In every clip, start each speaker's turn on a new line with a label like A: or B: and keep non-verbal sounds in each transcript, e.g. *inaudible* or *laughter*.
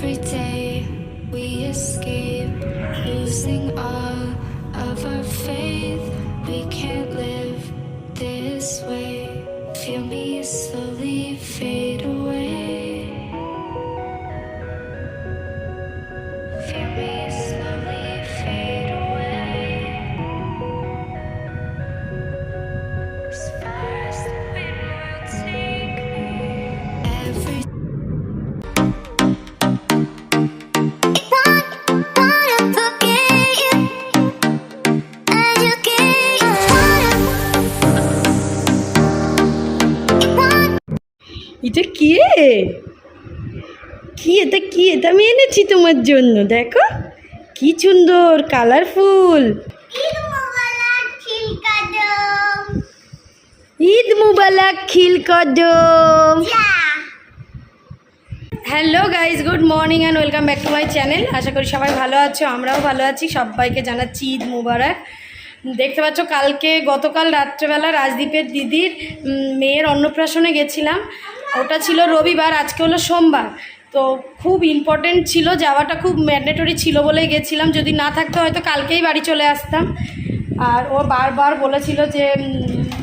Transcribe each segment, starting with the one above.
A: Every day we escape, losing all of our faith. We can't live this way. Feel me slowly
B: রে? কি এটা কি এটা আমি এনেছি তোমার জন্য দেখো। কি সুন্দর কালারফুল ঈদ মুবারক খিল কদম। Hello guys good morning and welcome back to my channel আশা করি সবাই ভালো আছো আমরাও ভালো আছি। সবাইকে জানাচ্ছি ঈদ মুবারক। দেখতে পাচ্ছ কালকে গতকাল রাত্রেবেলা রাজদীপের দিদির মেয়ের অন্নপ্রাশনে গেছিলাম। ওটা ছিল রবিবার, আজকে হলো সোমবার। তো খুব ইম্পর্টেন্ট ছিল, যাওয়াটা খুব ম্যান্ডেটরি ছিল বলেই গেছিলাম। যদি না থাকতো হয়তো কালকেই বাড়ি চলে আসতাম। আর ও বারবার বলেছিল যে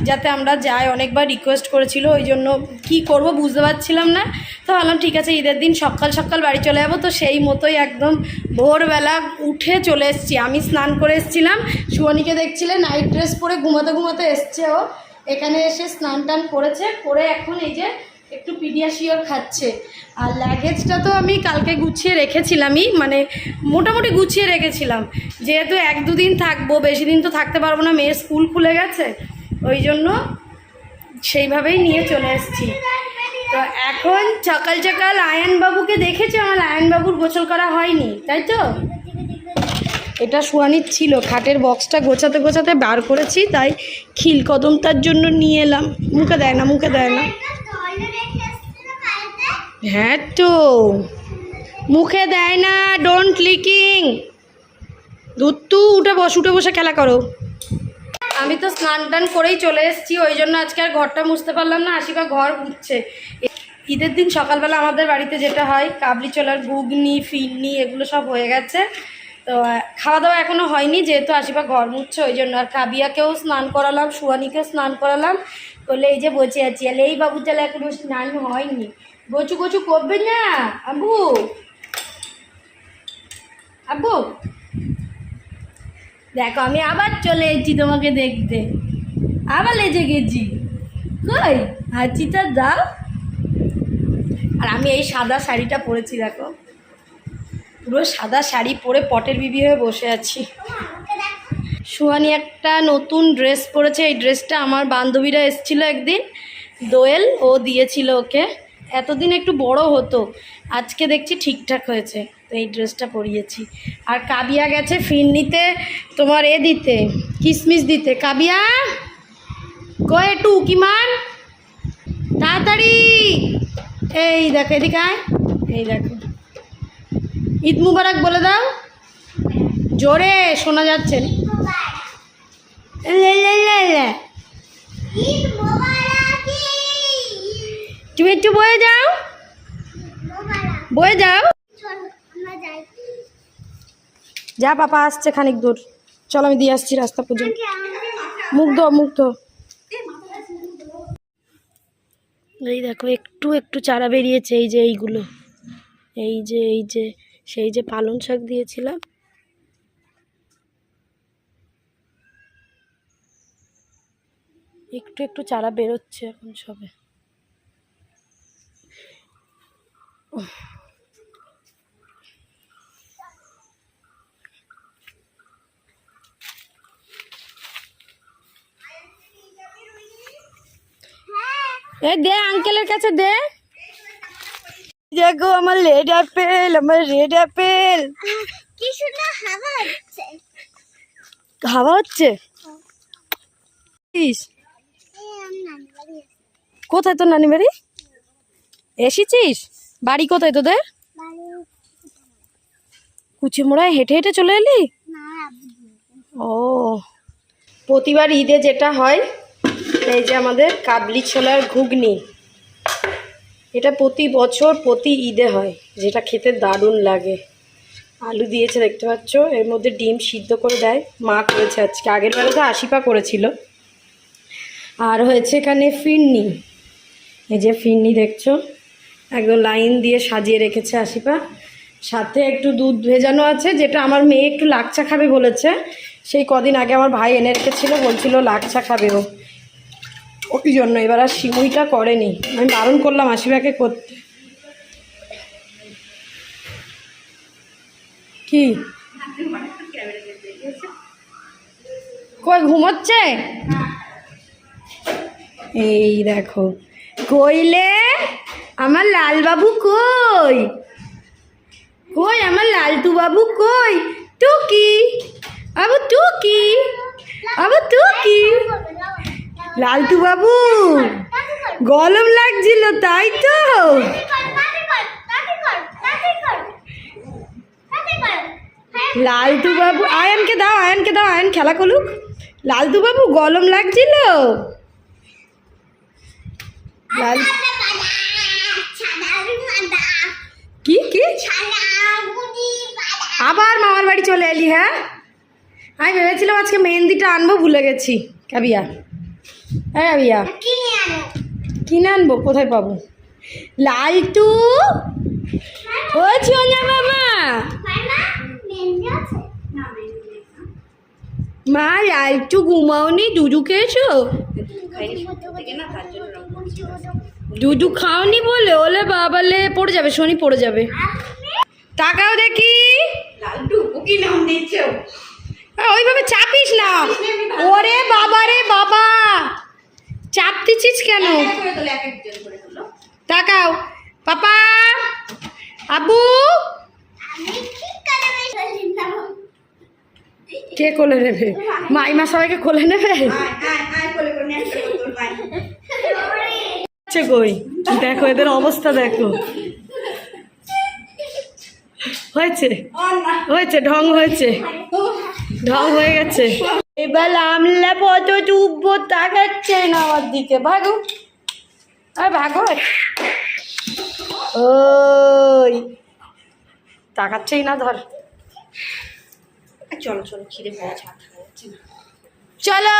B: যাতে আমরা যাই। অনেকবার রিকোয়েস্ট করেছিল, ওই জন্য কী করব বুঝতে পারছিলাম না। তো ভাবলাম, ঠিক আছে, ঈদের দিন সকাল সকাল বাড়ি চলে যাব। তো সেই মতোই একদম ভোরবেলা উঠে চলে এসেছি। আমি স্নান করে এসেছিলাম। সুয়ানিকে দেখছিলে নাইট ড্রেস পরে ঘুমাতে ঘুমাতে এসছে ও। এখানে এসে স্নান টান করেছে। করে এখন এই যে একটু পিডিয়াশিওর খাচ্ছে। আর লাগেজটা তো আমি কালকে গুছিয়ে রেখেছিলামই মানে মোটামুটি গুছিয়ে রেখেছিলাম। যেহেতু এক দুদিন থাকব, বেশি দিন তো থাকতে পারব না, মেয়ের স্কুল খুলে গেছে, ওই জন্য সেইভাবেই নিয়ে চলে এসেছি। তো এখন সকাল সকাল আয়নবাবুকে দেখেছি? আমার আয়নবাবুর গোসল করা হয়নি, তাই তো? এটা শুয়ানির ছিল, খাটের বক্সটা গোছাতে গোছাতে বার করেছি, তাই খিল কদম তার জন্য নিয়ে এলাম। মুখে দেয় না, মুখে দেয় না। হ্যাঁ তো। মুখে দেয় না ডোন্ট লিকিং দুত্তু, উঠে বস, উঠে বসে খেলা করো। আমি তো স্নান টান করেই চলে এসেছি, ওই জন্য আজকে আর ঘরটা মুছতে পারলাম না, আশিকা ঘর মুছছে। ঈদের দিন সকালবেলা আমাদের বাড়িতে যেটা হয়, কাবলি চলার ঘুগনি, ফিরনি, এগুলো সব হয়ে গেছে। তো খাওয়া দাওয়া এখনও হয়নি, যেহেতু আশিবা ঘর মুছছে, ওই জন্য আর কাবিয়াকেও স্নান করালাম সুয়ানিকেও স্নান করালাম। বলে এই যে বসে আছি, আর এই বাবুর চালে এখনও স্নান হয়নি। গচু গচু করবে না? আবু আব্বু। দেখো, আমি আবার চলে এসেছি তোমাকে দেখতে। আবার লেজে গেছি। কই? হাঁচিটা দাও। আর আমি এই সাদা শাড়িটা পরেছি, দেখো। পুরো সাদা শাড়ি পরে পটের বিবি হয়ে বসে আছি। সুহানি একটা নতুন ড্রেস পরেছে। এই ড্রেসটা আমার বান্ধবীরা এসেছিল একদিন, দোয়েল, ও দিয়েছিল ওকে। এতদিন একটু বড় হতো, আজকে দেখছি ঠিকঠাক হয়েছে, তো এই ড্রেসটা পরিয়েছি। আর কাবিয়া গেছে ফিরনিতে তোমার এ দিতে, কিসমিস দিতে। কাবিয়া কয়ে একটু উকিমান তাড়াতাড়ি। এই দেখো, এদিকে আয়। এই দেখো। ঈদ মুবারক বলে দাও। জোরে, শোনা যাচ্ছে। তুমি একটু বয়ে যাও। বয়ে যাও। যা পাপা আসছে খানিক দূর। চল আমি দিয়ে আসছি রাস্তা পর্যন্ত মুগ্ধ মুগ্ধ এই দেখো একটু একটু চারা বেরিয়েছে এই যে এইগুলো। এই যে এই যে সেই যে পালং শাক দিয়েছিলাম। একটু একটু চারা বেরোচ্ছে এখন সবে। এ দে আঙ্কেলের কাছে দে। দেখো আমার রেড অ্যাপেল আমার রেড অ্যাপেল
C: কি সুন্দর হাওয়া হচ্ছে।
B: হাওয়া হচ্ছে? ইস, কোথায় তোর নানি বাড়ি? এসেছিস? বাড়ি কোথায় তোদের? কুচিমোড়ায় হেঁটে হেঁটে চলে এলি? ও। প্রতিবার ঈদে যেটা হয়, এই যে আমাদের কাবলি ছোলার ঘুগনি। এটা প্রতি বছর প্রতি ঈদে হয়, যেটা খেতে দারুণ লাগে। আলু দিয়েছে দেখতে পাচ্ছ, এর মধ্যে ডিম সিদ্ধ করে দেয়। মা করেছে আজকে। আগের বেলা তো আশিপা করেছিল। আর হয়েছে এখানে ফিরনি। এই যে ফিরনি দেখছ? একদম লাইন দিয়ে সাজিয়ে রেখেছে আশিপা। সাথে একটু দুধ ভেজানো আছে, যেটা আমার মেয়ে একটু লাকচা খাবে বলেছে। সেই কদিন আগে আমার ভাই এনে রেখেছিল, বলছিল লাকচা খাবে ও। ওই জন্য? এবার আর সিমুইটা করেনি। আমি বারণ করলাম আশিপাকে করতে। কি? কই, ঘুমোচ্ছে? এই দেখো। কইলে আমার লালবাবু কই? কই আমার লালটু বাবু কই? টুকি। আবু টুকি। আবু টুকি। লালটু বাবু, গরম লাগছিল, তাই তো। লালটু বাবু, আয়নকে দাও আয়নকে দাও, আয়ন খেলা করুক। লালটু বাবু, গরম লাগছিল। লাল কি কি? আবার মামার বাড়ি চলে এলি হ্যাঁ? আমি ভেবেছিলাম আজকে মেহেন্দিটা আনব, ভুলে গেছি। কাবিয়া। হ্যাঁ কাবিয়া। কিনে আনব, কোথায় পাবো? লালটু ও মা লালটু ঘুমাওনি দুধু খেয়েছো? দুধু খাওনি বলে? ওলে বাবালে পড়ে যাবে শনি পড়ে যাবে। তাকাও দেখি।
D: লালটু কি নাম দিচ্ছ
B: আহ, ওইভাবে চাপিস না। ওরে বাবা রে বাবা। চাপ দিচ্ছিস কেন তাকাও। পাপা। আবু কে কোলে নেবে? মাইমা সবাইকে কোলে নেবে? *laughs* হচ্ছে কই? দেখো এদের অবস্থা দেখো। হয়েছে? হয়েছে ঢং হয়েছে। ঢং হয়ে গেছে। এবার আমলা পত ডুববো তাকাচ্ছে না আমার দিকে। ভাগো। আর ভাগো। ওই। তাকাচ্ছেই না ধর।
D: চলো চলো খিদে পাওয়া যাচ্ছে
B: চলো।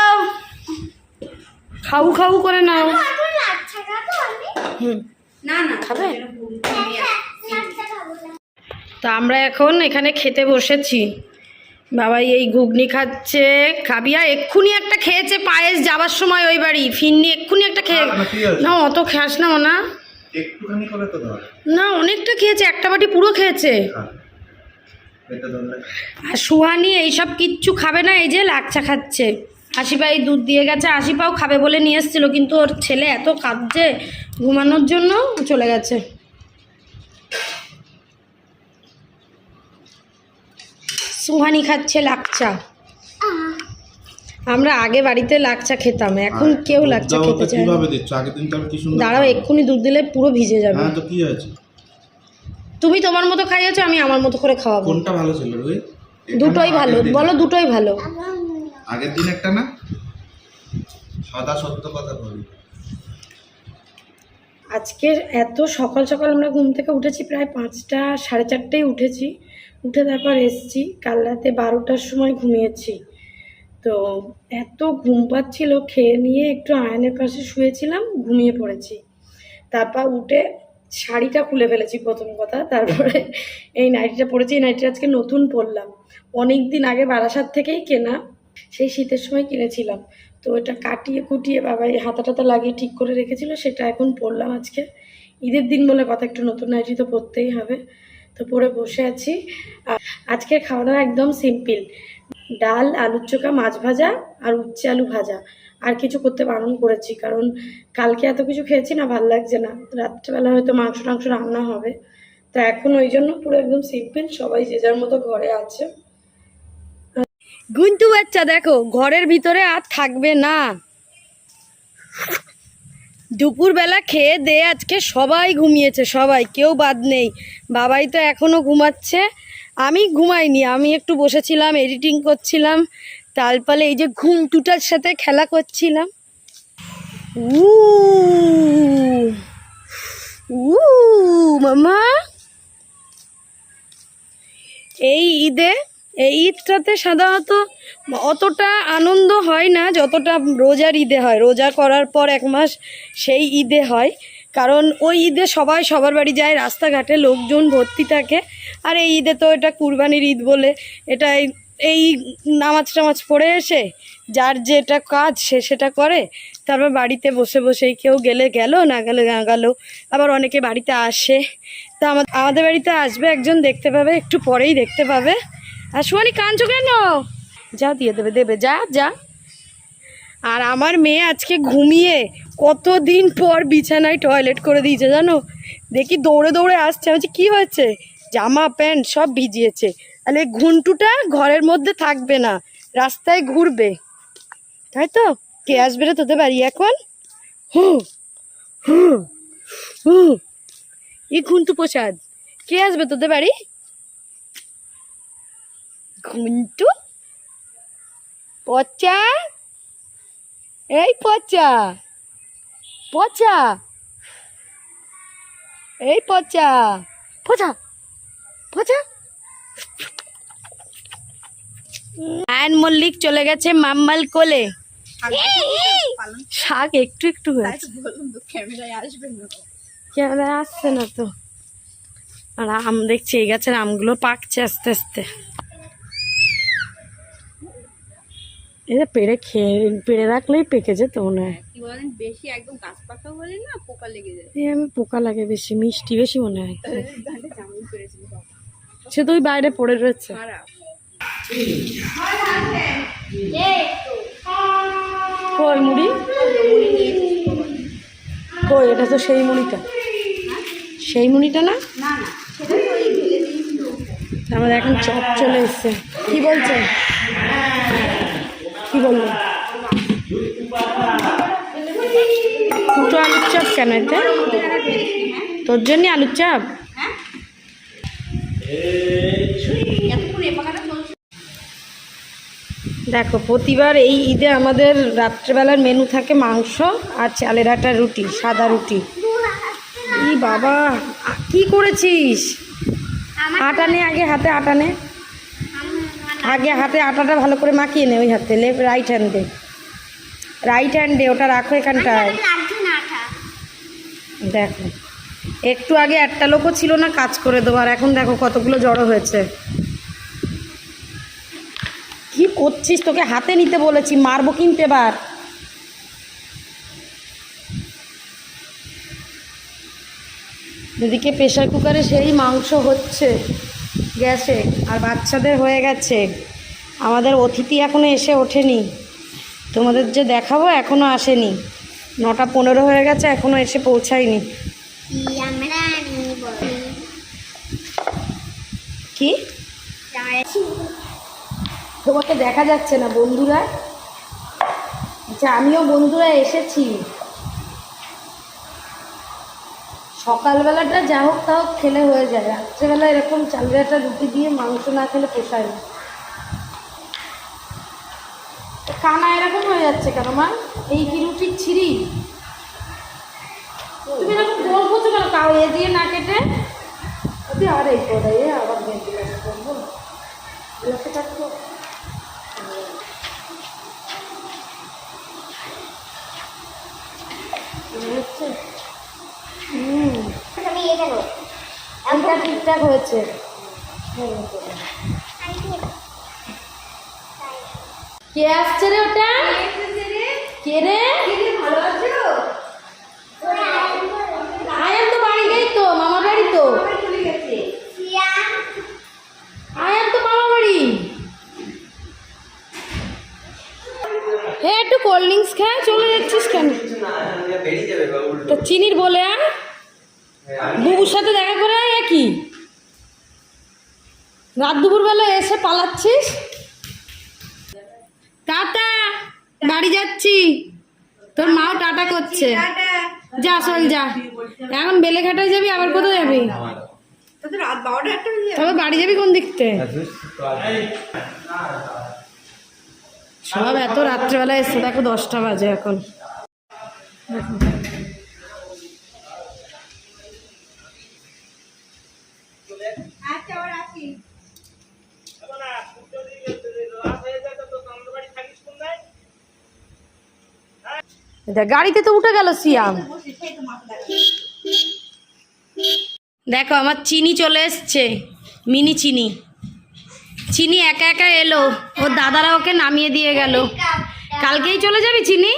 B: খাউ খাউ করে নাও। হুম।
D: না না
B: খাবে?
D: ঘুমিয়ে আসছি।
B: তা আমরা এখন এখানে খেতে বসেছি। বাবাই এই ঘুগনি খাচ্ছে। খাবিয়া এক্ষুনি একটা খেয়েছে পায়েস যাবার সময় ওই বাড়ি। ফিরনি এক্ষুনি একটা খেয়ে
E: না, না।
B: না অত খাস না না
E: একটুখানি করে তো ধর।
B: না অনেকটা খেয়েছে একটা বাটি পুরো খেয়েছে।
E: হ্যাঁ
B: আর সুহানি এইসব কিচ্ছু খাবে না এই যে লাচ্চা খাচ্ছে। আশিপা এই দুধ দিয়ে গেছে আশিপাও খাবে বলে নিয়ে এসেছিল কিন্তু ওর ছেলে এত কাঁদছে ঘুমানোর জন্য চলে গেছে। সুহানি খাচ্ছে লাকচা। আমরা আগে বাড়িতে লাকচা খেতাম এখন কেউ
E: লাকচা
B: খেতে চায় না।
E: কীভাবে দিচ্ছ? আগের দিন তো আমি কি সুন্দর
B: দাঁড়াও এক্ষুনি দুধ দিলে পুরো ভিজে যাবে।
E: হ্যাঁ তো কি হয়েছে?
B: তুমি তোমার মতো খাইয়েছো আমি আমার মতো করে খাওয়াবো।
E: কোনটা ভালো ছিল
B: দুটোই ভালো বলো দুটোই ভালো।
E: আগের দিন একটা না? সদা সত্য কথা বলি।
B: আজকে এত সকাল সকাল আমরা ঘুম থেকে উঠেছি, প্রায় পাঁচটা, সাড়ে চারটেই উঠেছি। উঠে তারপর এসছি, কাল রাতে বারোটার সময় ঘুমিয়েছি। তো এত ঘুম পাচ্ছিল, খেয়ে নিয়ে একটু আয়নের পাশে শুয়েছিলাম, ঘুমিয়ে পড়েছি। তারপর উঠে শাড়িটা খুলে ফেলেছি, প্রথম কথা। তারপরে এই নাইটিটা পরেছি, এই নাইটিটা আজকে নতুন পরলাম। অনেক দিন আগে বারাসাত থেকেই কেনা। সেই শীতের সময় কিনেছিলাম। তো এটা কাটিয়ে কুটিয়ে বাবা এই হাতা টাতা লাগিয়ে ঠিক করে রেখেছিল, সেটা এখন পরলাম আজকে। ঈদের দিন বলে কথা একটু নতুন নাইটি তো পরতেই হবে। তো পরে বসে আছি। আর আজকের খাওয়া দাওয়া একদম সিম্পল। ডাল, আলুর চোখা, মাছ ভাজা আর উচ্ছে আলু ভাজা। আর কিছু করতে বারণ করেছি, কারণ কালকে এত কিছু খেয়েছি না, ভালো লাগছে না। রাত্রেবেলা হয়তো মাংস টাংস রান্না হবে। তো এখন ওই জন্য পুরো একদম সিম্পল, সবাই যে যার মতো ঘরে আছে। গুন্টু বাচ্চা, দেখো, ঘরের ভিতরে আর থাকবে না। দুপুরবেলা খেয়ে দে, আজকে সবাই ঘুমিয়েছে, সবাই, কেউ বাদ নেই। বাবাই তো এখনও ঘুমাচ্ছে। আমি ঘুমাইনি, আমি একটু বসেছিলাম এডিটিং করছিলাম। তারপরে এই যে ঘুমটুটার সাথে খেলা করছিলাম। উ উ মামা। এই ঈদে এই ঈদটাতে সাধারণত অতটা আনন্দ হয় না, যতটা রোজার ঈদে হয়। রোজা করার পর এক মাস সেই ঈদে হয়। কারণ ওই ঈদে সবাই সবার বাড়ি যায়, রাস্তাঘাটে লোকজন ভর্তি থাকে। আর এই ঈদে তো এটা কুরবানির ঈদ বলে এটা এই- নামাজ টামাজ পড়ে এসে যার যেটা কাজ সে সেটা করে। তারপর বাড়িতে বসে বসেই কেউ গেলে গেল, না গেলে না গেল। আবার অনেকে বাড়িতে আসে। তা আমা- আমাদের বাড়িতে আসবে, একজন দেখতে পাবে, একটু পরেই দেখতে পাবে। আর সুয়ানি কাঁদছো কেন? যা, দিয়ে দেবে দেবে, যা যা। আর আমার মেয়ে আজকে ঘুমিয়ে কতদিন পর বিছানায় টয়লেট করে দিয়েছে জানো? দেখি দৌড়ে দৌড়ে আসছে, আমি কি হয়েছে? জামা, প্যান্ট সব ভিজিয়েছে। তাহলে ঘুন্টুটা ঘরের মধ্যে থাকবে না, রাস্তায় ঘুরবে। তাই তো? কে আসবে রে তোদের বাড়ি এখন? হুম হুম হুম ই ঘুন্টু প্রসাদ, কে আসবে তোদের বাড়ি? ঘুন্টু পচা? এই পচা। পচা। এই পচা। পচা। পচা। আয়ন মল্লিক চলে গেছে মাম্মাল কোলে। শাক একটু একটু হয়েছে।
D: ক্যামেরায়
B: আসছে না তো। আর আম দেখছি এই গাছের আমগুলো পাকছে আস্তে আস্তে। এটা পেড়ে খেয়ে পেড়ে রাখলেই পেকে যেত মনে হয়।
D: কি বলেন? বেশি একদম গাছ পাকা হলে না পোকা লেগে যায়?
B: এই আমি পোকা লাগে বেশি মিষ্টি বেশি মনে হয়। সে তো ওই বাইরে পড়ে রয়েছে। কই মুড়ি? কই এটা তো সেই মুড়িটা। সেই মুড়িটা না? আমাদের এখন চপ চলে এসছে। কি বলছে কি বলল দুটো আলুর চপ কেন এতে? তোর জন্য আলুর চপ? দেখো, প্রতিবার এই ঈদে আমাদের রাত্রেবেলার মেনু থাকে মাংস আর চালের আটার রুটি, সাদা রুটি। ই বাবা, কি করেছিস? আটা নে আগে হাতে, আটা নে। আগে হাতে আটাটা ভালো করে মাখিয়ে নে ওই হাতে লেফট রাইট হ্যান্ডে রাইট হ্যান্ডে ওটা রাখো এখানটায়।
C: আঠা
B: দেখো। একটু আগে একটা লোকও ছিল না কাজ করে দেবো। আর এখন দেখো কতগুলো জড়ো হয়েছে। কি করছিস তোকে? হাতে নিতে বলেছি মারবো কিনতে বার এদিকে প্রেশার কুকারে সেই মাংস হচ্ছে। গ্যাসে আর বাচ্চাদের হয়ে গেছে। আমাদের অতিথি এখনও এসে ওঠেনি। তোমাদের যে দেখাবো এখনও আসেনি। নটা পনেরো হয়ে গেছে এখনও এসে পৌঁছায়নি।
C: কি
B: তোমাকে দেখা যাচ্ছে না বন্ধুরা? আচ্ছা আমিও বন্ধুরা এসেছি। সকালবেলাটা যা হোক তা হোক খেলে হয়ে যায়। রাত্রেবেলা এরকম চালের একটা রুটি দিয়ে মাংস না খেলে পোষায় না। কানা এরকম হয়ে যাচ্ছে কেন, মা? এই কি রুটির ছিঁড়ি? তুমি এরকম গোল করছ কেন? কাউ এ দিয়ে না কেটে? আর এই করে আবার করব এলাকা কাটবো হচ্ছে হুম
C: আমি এটা নেব
B: এটা ঠিকঠাক হয়েছে। কে আসছে রে ওটা? কে রে?
D: ভালো আছো
B: আয়ান তো বাড়ি তো বাড়ি তো। আয়ান তো মামা বাড়ি। হে একটু কোল্ড ড্রিঙ্কস খা চলে যাচ্ছিস কেন? তো চিনির বলে আয়। বুবুর সাথে দেখা করে একই রাত দুপুরবেলা এসে পালাচ্ছিস? টাটা, বাড়ি যাচ্ছি। তোর মাও টাটা করছে। যা, চল যা। এখন বেলেঘাটায় যাবি, আবার কোথায় যাবি। তবে বাড়ি যাবি কোন দিকতে সব এত রাত্রেবেলা এসছে দেখো দশটা বাজে এখন। দেখো।
D: আচ্ছা ওর আসি।
B: দেখ গাড়িতে তো উঠে গেল সিয়াম। দেখো আমার চিনি চলে এসছে মিনি চিনি। চিনি একা একা এলো ওর দাদারা ওকে নামিয়ে দিয়ে গেল। কালকেই চলে যাবি চিনি?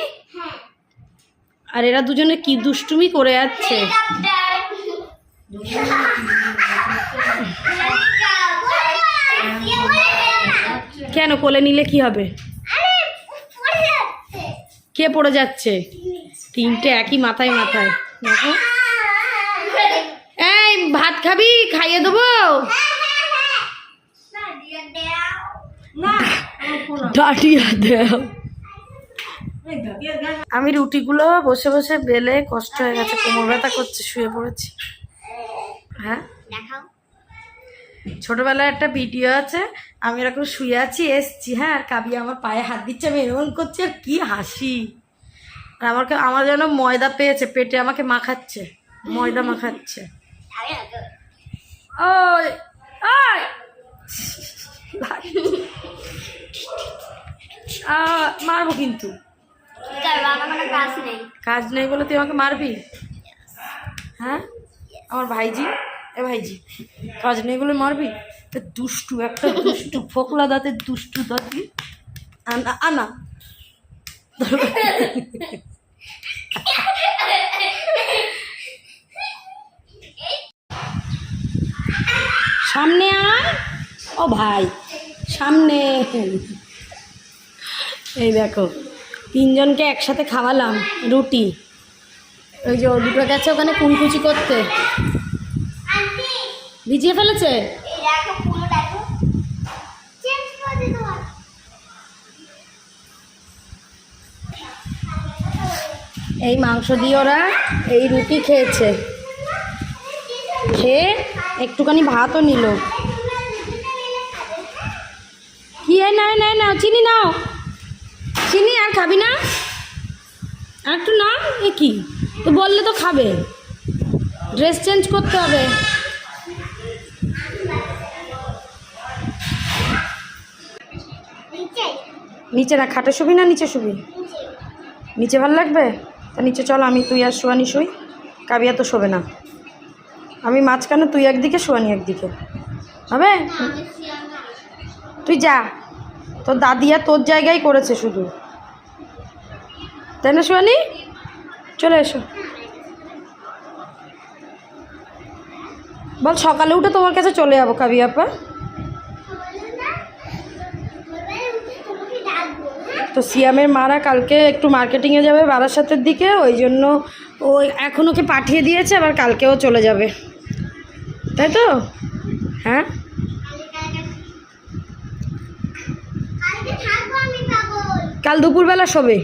B: আর এরা দুজনে কি দুষ্টুমি করে যাচ্ছে। কেন কোলে নিলে কি হবে? কে পড়ে যাচ্ছে? তিনটে একই মাথায় মাথায়। দেখো। এই ভাত খাবি? খাইয়ে দেবো? ডাটিয়া দেও। আমি রুটিগুলো বসে বসে বেলে কষ্ট হয়ে গেছে কোমর ব্যথা করছে শুয়ে পড়েছি। হ্যাঁ?
C: দেখাও।
B: ছোটবেলায় একটা ভিডিও আছে আমি এরকম শুয়ে আছি এসছি হ্যাঁ আর কাবি আমার পায়ে হাত দিচ্ছে আমি এরকম করছি আর কি হাসি। আর আমাকে আমার যেন ময়দা পেয়েছে পেটে আমাকে মাখাচ্ছে ময়দা মাখাচ্ছে। আহ, মারবো কিন্তু।
C: কাজ নেই
B: বলে তুই আমাকে মারবি? হ্যাঁ? আমার ভাইজি? এ ভাইজি, কাজ নেই বলে মারবি? তো দুষ্টু, একটা দুষ্টু, ফোকলা দাঁতের দুষ্টু দাঁতি আনা আনা। সামনে আয়। ও ভাই, সামনে। এই দেখো, তিনজনকে একসাথে খাওয়ালাম রুটি। ওই যে দুটো গেছে ওখানে কুলকুচি করতে। ভিজিয়ে ফেলেছে?
C: এই
B: মাংস দিয়ে ওরা এই রুটি খেয়েছে। খেয়ে একটুখানি ভাতও নিল। কি এই না না না চিনি নাও। চিনি আর খাবি না? আর একটু না এ কি? তো বললে তো খাবে। ড্রেস চেঞ্জ করতে হবে।
C: নিচে
B: না খাটে শুবি না নিচে শুবি?
C: নিচে
B: ভালো লাগবে? তা নিচে চল, আমি তুই আর সোয়ানি শুই, কাবিয়া তো শোবে না। আমি মাঝখানে তুই একদিকে সোয়ানি একদিকে। হবে? তুই যা। তোর দাদিয়া তোর জায়গায় করেছে শুধু। তাই না সোয়ানি চলে এসো। বল, সকালে উঠে তোমার কাছে চলে যাব কাবিয়াপা
C: তোমাকে ডাকবো হ্যাঁ
B: তো সিয়ামের মারা কালকে একটু মার্কেটিংয়ে যাবে বারাসাতের দিকে, ওই জন্য ও এখন ওকে পাঠিয়ে দিয়েছে, আবার কালকেও চলে যাবে। তাই তো? হ্যাঁ? কাল দুপুরবেলা শোবে।